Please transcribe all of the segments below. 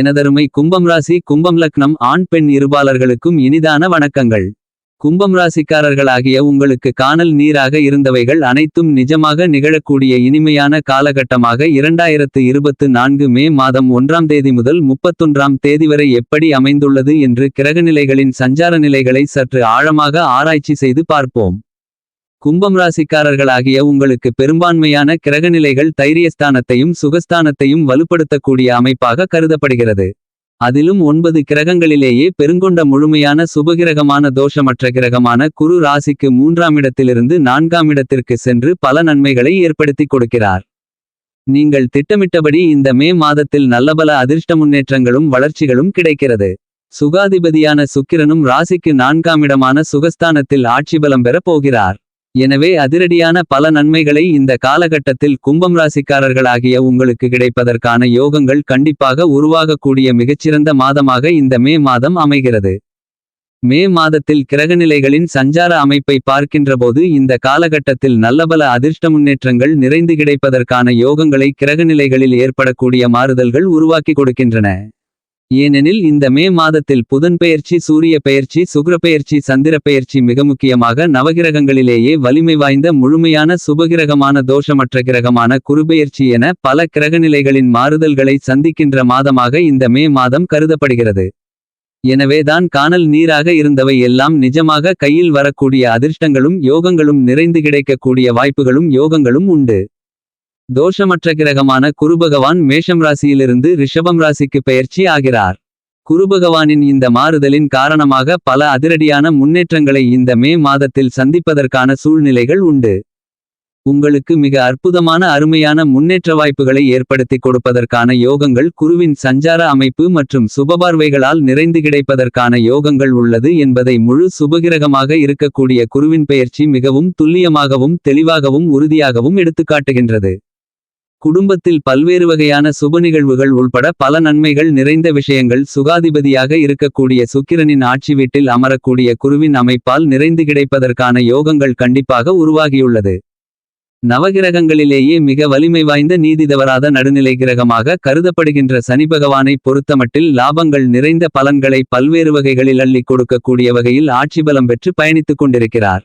எனதருமை கும்பம் ராசி கும்பம் லக்னம் ஆண் பெண் இருபாலர்களுக்கும் இனிதான வணக்கங்கள். கும்பம் ராசிக்காரர்களாகிய உங்களுக்கு காணல் நீராக இருந்தவைகள் அனைத்தும் நிஜமாக நிகழக்கூடிய இனிமையான காலகட்டமாக இரண்டாயிரத்து இருபத்து நான்கு மே மாதம் ஒன்றாம் தேதி முதல் முப்பத்தொன்றாம் தேதி வரை எப்படி அமைந்துள்ளது என்று கிரகநிலைகளின் சஞ்சார நிலைகளை சற்று ஆழமாக ஆராய்ச்சி செய்து பார்ப்போம். கும்பம் ராசிக்காரர்களாகிய உங்களுக்கு பெரும்பான்மையான கிரகநிலைகள் தைரியஸ்தானத்தையும் சுகஸ்தானத்தையும் வலுப்படுத்தக்கூடிய அமைப்பாக கருதப்படுகிறது. அதிலும் ஒன்பது கிரகங்களிலேயே பெருங்கொண்ட முழுமையான சுபகிரகமான தோஷமற்ற கிரகமான குரு ராசிக்கு மூன்றாம் இடத்திலிருந்து நான்காம் இடத்திற்கு சென்று பல நன்மைகளை ஏற்படுத்திக் கொடுக்கிறார். நீங்கள் திட்டமிட்டபடி இந்த மே மாதத்தில் நல்லபல அதிர்ஷ்ட முன்னேற்றங்களும் வளர்ச்சிகளும் கிடைக்கிறது. சுகாதிபதியான சுக்கிரனும் ராசிக்கு நான்காம் இடமான சுகஸ்தானத்தில் ஆட்சி பலம் பெறப் போகிறார். எனவே அதிரடியான பல நன்மைகளை இந்த காலகட்டத்தில் கும்பம் ராசிக்காரர்களாகிய உங்களுக்கு கிடைப்பதற்கான யோகங்கள் கண்டிப்பாக உருவாகக்கூடிய மிகச்சிறந்த மாதமாக இந்த மே மாதம் அமைகிறது. மே மாதத்தில் கிரகநிலைகளின் சஞ்சார அமைப்பை பார்க்கின்றபோது இந்த காலகட்டத்தில் நல்லபல அதிர்ஷ்ட முன்னேற்றங்கள் நிறைந்து கிடைப்பதற்கான யோகங்களை கிரகநிலைகளில் ஏற்படக்கூடிய மாறுதல்கள் உருவாக்கி கொடுக்கின்றன. ஏனெனில் இந்த மே மாதத்தில் புதன் பெயர்ச்சி சூரிய பெயர்ச்சி சுக்கிர பெயர்ச்சி சந்திர பெயர்ச்சி மிக முக்கியமாக நவகிரகங்களிலேயே வலிமை வாய்ந்த முழுமையான சுபகிரகமான தோஷமற்ற கிரகமான குருபெயர்ச்சி என பல கிரகநிலைகளின் மாறுதல்களை சந்திக்கின்ற மாதமாக இந்த மே மாதம் கருதப்படுகிறது. எனவேதான் காணல் நீராக இருந்தவை எல்லாம் நிஜமாக கையில் வரக்கூடிய அதிர்ஷ்டங்களும் யோகங்களும் நிறைந்து கிடைக்கக்கூடிய வாய்ப்புகளும் யோகங்களும் உண்டு. தோஷமற்ற கிரகமான குருபகவான் மேஷம் ராசியிலிருந்து ரிஷபம் ராசிக்கு பெயர்ச்சி ஆகிறார். குருபகவானின் இந்த மாறுதலின் காரணமாக பல அதிரடியான முன்னேற்றங்களை இந்த மே மாதத்தில் சந்திப்பதற்கான சூழ்நிலைகள் உண்டு. உங்களுக்கு மிக அற்புதமான அருமையான முன்னேற்ற வாய்ப்புகளை ஏற்படுத்தி கொடுப்பதற்கான யோகங்கள் குருவின் சஞ்சார அமைப்பு மற்றும் சுபபார்வைகளால் நிறைந்து கிடைப்பதற்கான யோகங்கள் உள்ளது என்பதை முழு சுபகிரகமாக இருக்கக்கூடிய குருவின் பெயர்ச்சி மிகவும் துல்லியமாகவும் தெளிவாகவும் உறுதியாகவும் எடுத்துக்காட்டுகின்றது. குடும்பத்தில் பல்வேறு வகையான சுப நிகழ்வுகள் உள்பட பல நன்மைகள் நிறைந்த விஷயங்கள் சுகாதிபதியாக இருக்கக்கூடிய சுக்கிரனின் ஆட்சி வீட்டில் அமரக்கூடிய குருவின் அமைப்பால் நிறைந்து கிடைப்பதற்கான யோகங்கள் கண்டிப்பாக உருவாகியுள்ளது. நவகிரகங்களிலேயே மிக வலிமை வாய்ந்த நீதிதவராத நடுநிலை கிரகமாக கருதப்படுகின்ற சனி பகவானை பொறுத்தமட்டில் லாபங்கள் நிறைந்த பலன்களை பல்வேறு வகைகளில் அள்ளிக் கொடுக்கக்கூடிய வகையில் ஆட்சி பலம் பெற்று பயணித்துக் கொண்டிருக்கிறார்.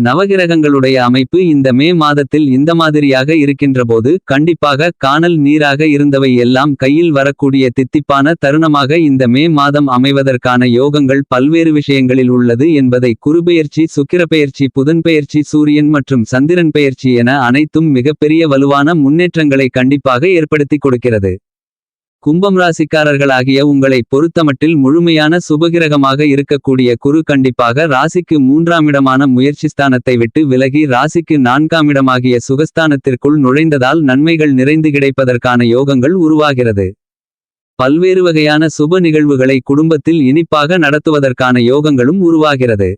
நவகிரகங்களுடைய அமைப்பு இந்த மே மாதத்தில் இந்த மாதிரியாக இருக்கின்றபோது கண்டிப்பாக காணல் நீராக இருந்தவை எல்லாம் கையில் வரக்கூடிய தித்திப்பான தருணமாக இந்த மே மாதம் அமைவதற்கான யோகங்கள் பல்வேறு விஷயங்களில் உள்ளது என்பதை குருபெயர்ச்சி சுக்கிரப்பெயர்ச்சி புதன்பெயர்ச்சி சூரியன் மற்றும் சந்திரன் பெயர்ச்சி என அனைத்தும் மிகப்பெரிய வலுவான முன்னேற்றங்களை கண்டிப்பாக ஏற்படுத்தி கொடுக்கிறது. கும்பம் ராசிக்காரர்களாகிய உங்களை பொறுத்தமட்டில் முழுமையான சுபகிரகமாக இருக்கக்கூடிய குரு கண்டிப்பாக ராசிக்கு மூன்றாமிடமான முயற்சி ஸ்தானத்தை விட்டு விலகி ராசிக்கு நான்காமிடமாகிய சுகஸ்தானத்திற்குள் நுழைந்ததால் நன்மைகள் நிறைந்து கிடைப்பதற்கான யோகங்கள் உருவாகிறது. பல்வேறு வகையான சுப நிகழ்வுகளை குடும்பத்தில் இனிப்பாக நடத்துவதற்கான யோகங்களும் உருவாகிறது.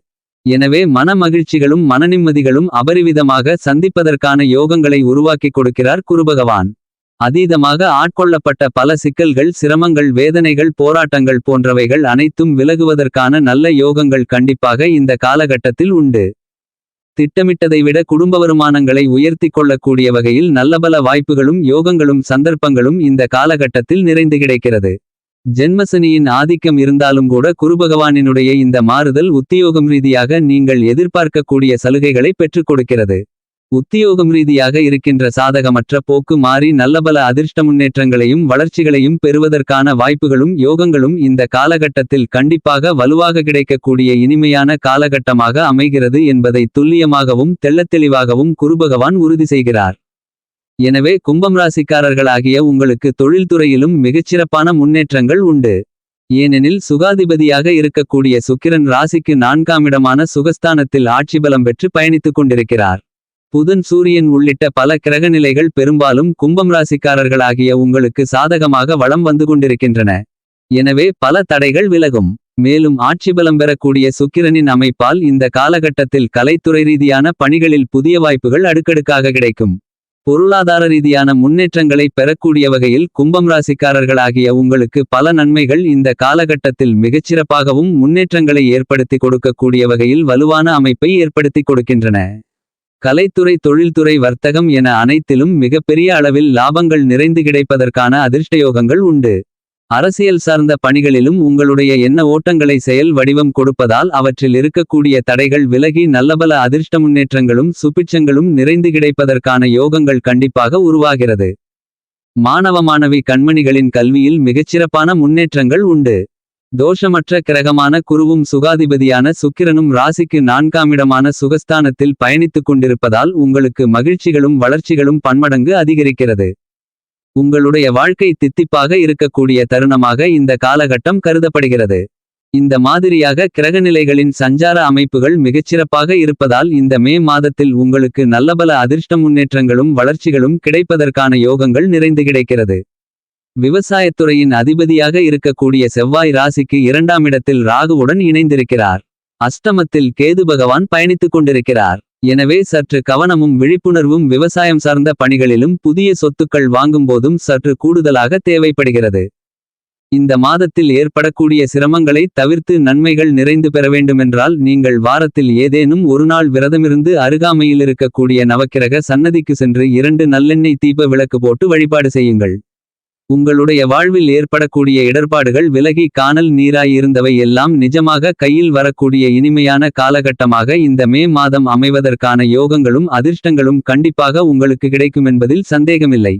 எனவே மன மகிழ்ச்சிகளும் மனநிம்மதிகளும் அபரிவிதமாக சந்திப்பதற்கான யோகங்களை உருவாக்கிக் கொடுக்கிறார் குருபகவான். அதீதமாக ஆட்கொள்ளப்பட்ட பல சிக்கல்கள் சிரமங்கள் வேதனைகள் போராட்டங்கள் போன்றவைகள் அனைத்தும் விலகுவதற்கான நல்ல யோகங்கள் கண்டிப்பாக இந்த காலகட்டத்தில் உண்டு. திட்டமிட்டதை விட குடும்ப வருமானங்களை உயர்த்திக் கொள்ளக்கூடிய வகையில் நல்லபல வாய்ப்புகளும் யோகங்களும் சந்தர்ப்பங்களும் இந்த காலகட்டத்தில் நிறைந்து கிடைக்கிறது. ஜென்மசனியின் ஆதிக்கம் இருந்தாலும் கூட குருபகவானினுடைய இந்த மாறுதல் உத்தியோகம் ரீதியாக நீங்கள் எதிர்பார்க்கக்கூடிய சலுகைகளை பெற்றுக் கொடுக்கிறது. உத்தியோகம் ரீதியாக இருக்கின்ற சாதகமற்ற போக்கு மாறி நல்லபல அதிர்ஷ்ட முன்னேற்றங்களையும் வளர்ச்சிகளையும் பெறுவதற்கான வாய்ப்புகளும் யோகங்களும் இந்த காலகட்டத்தில் கண்டிப்பாக வலுவாக கிடைக்கக்கூடிய இனிமையான காலகட்டமாக அமைகிறது என்பதை துல்லியமாகவும் தெள்ளத்தெளிவாகவும் குருபகவான் உறுதி செய்கிறார். எனவே கும்பம் ராசிக்காரர்களாகிய உங்களுக்கு தொழில்துறையிலும் மிகச்சிறப்பான முன்னேற்றங்கள் உண்டு. ஏனெனில் சுகாதிபதியாக இருக்கக்கூடிய சுக்கிரன் ராசிக்கு நான்காமிடமான சுகஸ்தானத்தில் ஆட்சி பலம் பெற்று பயணித்துக் கொண்டிருக்கிறார். புதன் சூரியன் உள்ளிட்ட பல கிரகநிலைகள் பெரும்பாலும் கும்பம் ராசிக்காரர்களாகிய உங்களுக்கு சாதகமாக வளம் வந்து கொண்டிருக்கின்றன எனவே பல தடைகள் விலகும் மேலும் ஆட்சிபலம் பெறக்கூடிய சுக்கிரனின் அமைப்பால் இந்த காலகட்டத்தில் கலைத்துறை ரீதியான பணிகளில் புதிய வாய்ப்புகள் அடுக்கடுக்காக கிடைக்கும். பொருளாதார ரீதியான முன்னேற்றங்களை பெறக்கூடிய வகையில் கும்பம் ராசிக்காரர்களாகிய உங்களுக்கு பல நன்மைகள் இந்த காலகட்டத்தில் மிகச்சிறப்பாகவும் முன்னேற்றங்களை ஏற்படுத்தி கொடுக்கக்கூடிய வகையில் வலுவான அமைப்பை ஏற்படுத்தி கொடுக்கின்றன. கலைத்துறை தொழில்துறை வர்த்தகம் என அனைத்திலும் மிகப்பெரிய அளவில் லாபங்கள் நிறைந்து கிடைப்பதற்கான அதிர்ஷ்டயோகங்கள் உண்டு. அரசியல் சார்ந்த பணிகளிலும் உங்களுடைய எண்ண ஓட்டங்களை செயல் வடிவம் கொடுப்பதால் அவற்றில் இருக்கக்கூடிய தடைகள் விலகி நல்லபல அதிர்ஷ்ட முன்னேற்றங்களும் சுபிட்சங்களும் நிறைந்து கிடைப்பதற்கான யோகங்கள் கண்டிப்பாக உருவாகிறது. மாணவ மாணவி கண்மணிகளின் கல்வியில் மிகச்சிறப்பான முன்னேற்றங்கள் உண்டு. தோஷமற்ற கிரகமான குருவும் சுகாதிபதியான சுக்கிரனும் ராசிக்கு நான்காமிடமான சுகஸ்தானத்தில் பயணித்துக் கொண்டிருப்பதால் உங்களுக்கு மகிழ்ச்சிகளும் வளர்ச்சிகளும் பன்மடங்கு அதிகரிக்கிறது. உங்களுடைய வாழ்க்கை தித்திப்பாக இருக்கக்கூடிய தருணமாக இந்த காலகட்டம் கருதப்படுகிறது. இந்த மாதிரியாக கிரகநிலைகளின் சஞ்சார அமைப்புகள் மிகச்சிறப்பாக இருப்பதால் இந்த மே மாதத்தில் உங்களுக்கு நல்லபல அதிர்ஷ்ட முன்னேற்றங்களும் வளர்ச்சிகளும் கிடைப்பதற்கான யோகங்கள் நிறைந்து கிடைக்கிறது. விவசாயத்துறையின் அதிபதியாக இருக்கக்கூடிய செவ்வாய் ராசிக்கு இரண்டாம் இடத்தில் ராகுவுடன் இணைந்திருக்கிறார். அஷ்டமத்தில் கேது பகவான் பயணித்துக் கொண்டிருக்கிறார். எனவே சற்று கவனமும் விழிப்புணர்வும் விவசாயம் சார்ந்த பணிகளிலும் புதிய சொத்துக்கள் வாங்கும்போதும் சற்று கூடுதலாக தேவைப்படுகிறது. இந்த மாதத்தில் ஏற்படக்கூடிய சிரமங்களை தவிர்த்து நன்மைகள் நிறைந்து பெற வேண்டுமென்றால் நீங்கள் வாரத்தில் ஏதேனும் ஒரு நாள் விரதமிருந்து அருகாமையில் இருக்கக்கூடிய நவக்கிரக சன்னதிக்கு சென்று இரண்டு நல்லெண்ணெய் தீப விளக்கு போட்டு வழிபாடு செய்யுங்கள். உங்களுடைய வாழ்வில் ஏற்படக்கூடிய இடர்பாடுகள் விலகி கானல் நீராய் இருந்தவை எல்லாம் நிஜமாக கையில் வரக்கூடிய இனிமையான காலகட்டமாக இந்த மே மாதம் அமைவதற்கான யோகங்களும் அதிர்ஷ்டங்களும் கண்டிப்பாக உங்களுக்கு கிடைக்குமென்பதில் சந்தேகமில்லை.